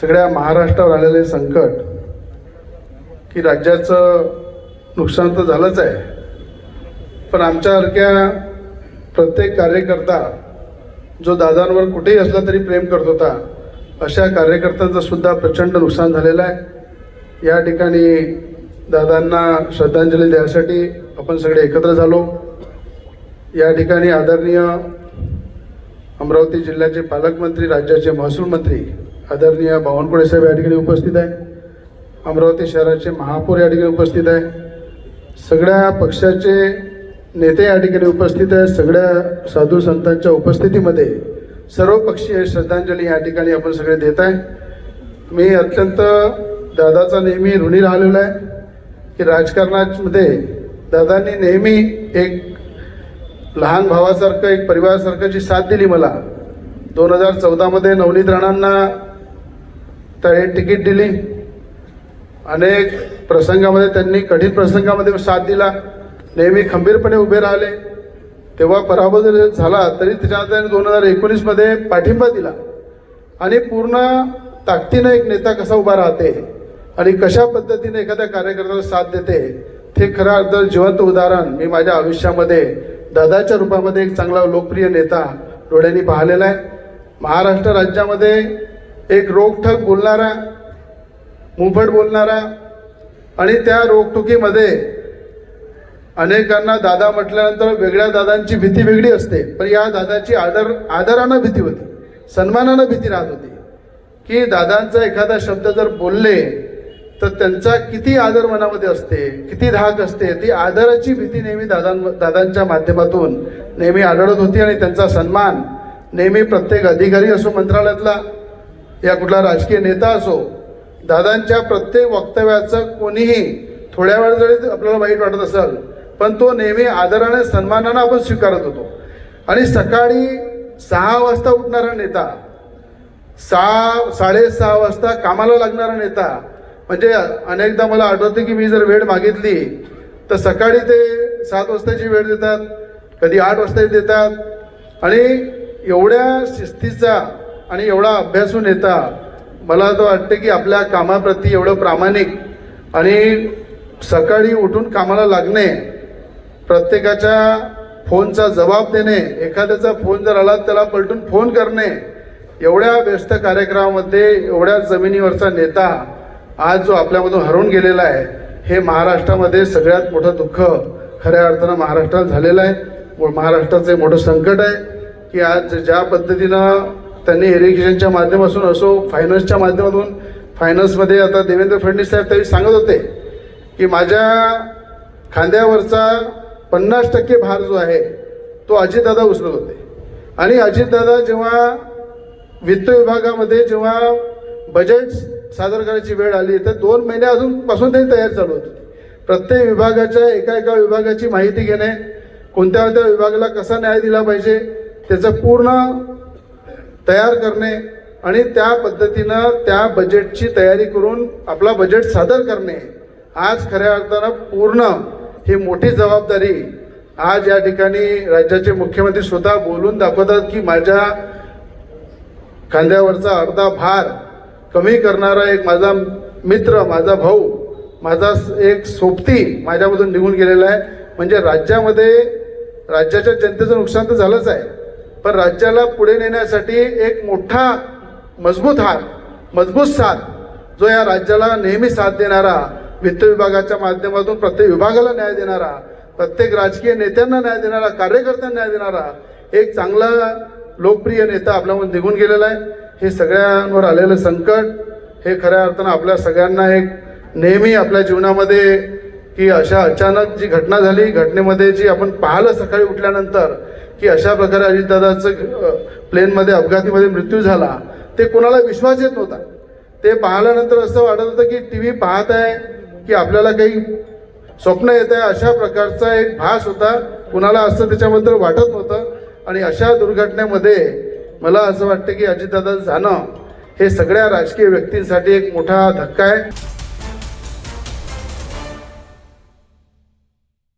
सगळ्या महाराष्ट्रावर आलेले संकट की राज्याचं नुकसान तर झालंच आहे. पण आमच्यासारख्या प्रत्येक कार्यकर्ता जो दादांवर कुठेही असला तरी प्रेम करत होता अशा कार्यकर्त्यांचं सुद्धा प्रचंड नुकसान झालेलं आहे. या ठिकाणी दादांना श्रद्धांजली द्यायसाठी आपण सगळे एकत्र झालो. या ठिकाणी आदरणीय अमरावती जिल्ह्याचे पालकमंत्री राज्याचे महसूल मंत्री आदरणीय बावनकुळे साहेब या ठिकाणी उपस्थित आहे. अमरावती शहराचे महापौर या ठिकाणी उपस्थित आहे. सगळ्या पक्षाचे नेते या ठिकाणी उपस्थित आहेत सगळ्या साधू संतांच्या उपस्थितीमध्ये सर्व पक्षीय श्रद्धांजली या ठिकाणी आपण सगळे देत आहे. मी अत्यंत दादाचा नेहमी ऋणी राहिलेलो आहे. की राजकारणामध्ये दादांनी नेहमी एक लहान भावासारखं एक परिवारासारखं जी साथ दिली मला दोन हजार चौदामध्ये नवनीत राणांना तळे तिकीट दिली. अनेक प्रसंगामध्ये त्यांनी कठीण प्रसंगामध्ये साथ दिला. नेहमी खंबीरपणे उभे राहिले. तेव्हा पराभव जरी झाला तरी त्याच्यानंतर त्यांनी दोन हजार एकोणीसमध्ये पाठिंबा दिला. आणि पूर्ण ताकदीनं एक नेता कसा उभा राहते आणि कशा पद्धतीने एखाद्या कार्यकर्त्याला साथ देते ते खरं अर्थ जिवंत उदाहरण मी माझ्या आयुष्यामध्ये दादाच्या रूपामध्ये एक चांगला लोकप्रिय नेता डोळ्यांनी पाहिलेला आहे. महाराष्ट्र राज्यामध्ये एक रोखठक बोलणारा मुंफट बोलणारा आणि त्या रोखटुकीमध्ये अनेकांना दादा म्हटल्यानंतर वेगळ्या दादांची भीती वेगळी असते. पण या दादाची आदर आदरानं भीती होती. सन्मानानं भीती राहत होती. की दादांचा एखादा शब्द जर बोलले तर त्यांचा किती आदर मनामध्ये असते किती धाक असते ती आदराची भीती नेहमी दादां दादांच्या माध्यमातून नेहमी आढळत होती आणि त्यांचा सन्मान नेहमी प्रत्येक अधिकारी असो मंत्रालयातला या कुठला राजकीय नेता असो दादांच्या प्रत्येक वक्तव्याचं कोणीही थोड्या वेळ जरी आपल्याला वाईट वाटत असेल पण तो नेहमी आदराने सन्मानानं आपण स्वीकारत होतो. आणि सकाळी सहा वाजता उठणारा नेता सहा साडेसहा वाजता कामाला लागणारा नेता म्हणजे अनेकदा मला आठवतं की मी जर वेळ मागितली तर सकाळी ते सात वाजताची वेळ देतात कधी आठ वाजताची देतात. आणि एवढ्या शिस्तीचा आणि एवढा अभ्यासू नेता मला तर वाटतं की आपल्या कामाप्रती एवढं प्रामाणिक आणि सकाळी उठून कामाला लागणे प्रत्येकाच्या फोनचा जबाब देणे एखाद्याचा फोन जर आला त्याला पलटून फोन करणे एवढ्या व्यस्त कार्यक्रमामध्ये एवढ्या जमिनीवरचा नेता आज जो आपल्यामधून हरवून गेलेला आहे हे महाराष्ट्रामध्ये सगळ्यात मोठं दुःख खऱ्या अर्थानं महाराष्ट्रात झालेलं आहे. व महाराष्ट्राचं एक मोठं संकट आहे की आज ज्या पद्धतीनं त्यांनी इरिगेशनच्या माध्यमातून असो फायनान्सच्या माध्यमातून फायनान्समध्ये आता देवेंद्र फडणवीस साहेब त्यावेळी सांगत होते की माझ्या खांद्यावरचा पन्नास टक्के भार जो आहे तो अजितदादा उचलत होते. आणि अजितदादा जेव्हा वित्त विभागामध्ये जेव्हा बजेट सादर करायची वेळ आली तर दोन महिने अजूनपासून ते त्यांनी तयारी चालू होती. प्रत्येक विभागाच्या एका एका विभागाची माहिती घेणे कोणत्या कोणत्या विभागाला कसा न्याय दिला पाहिजे त्याचं पूर्ण तयार करणे आणि त्या पद्धतीनं त्या बजेटची तयारी करून आपला बजेट सादर करणे आज खऱ्या अर्थानं पूर्ण ही मोठी जबाबदारी आज या ठिकाणी राज्याचे मुख्यमंत्री स्वतः बोलून दाखवतात की माझ्या खांद्यावरचा अर्धा भार कमी करणारा एक माझा मित्र माझा भाऊ माझा एक सोबती माझ्यामधून निघून गेलेला आहे. म्हणजे राज्यामध्ये राज्याच्या जनतेचं नुकसान तर झालंच आहे. पण राज्याला पुढे नेण्यासाठी एक मोठा मजबूत हात मजबूत साथ जो या राज्याला नेहमी साथ देणारा वित्त विभागाच्या माध्यमातून प्रत्येक विभागाला न्याय देणारा प्रत्येक राजकीय नेत्यांना न्याय देणारा कार्यकर्त्यांना न्याय देणारा एक चांगला लोकप्रिय नेता आपल्यामध्ये निघून गेलेला आहे. हे सगळ्यांवर आलेलं संकट हे खऱ्या अर्थानं आपल्या सगळ्यांना एक नेहमी आपल्या जीवनामध्ये की अशा अचानक जी घटना झाली घटनेमध्ये जी आपण पाहिलं सकाळी उठल्यानंतर की अशा प्रकारे अजितदादाचं प्लेनमध्ये अपघातीमध्ये मृत्यू झाला ते कोणाला विश्वास येत नव्हता. ते पाहिल्यानंतर असं वाटत होतं की टी व्ही पाहत आहे की आपल्याला काही स्वप्न येत आहे अशा प्रकारचा एक भास होता. कुणाला असं त्याच्याबद्दल वाटत नव्हतं. आणि अशा दुर्घटनेमध्ये मला असं वाटतं की अजितदादा जाणं हे सगळ्या राजकीय व्यक्तींसाठी एक मोठा धक्का आहे.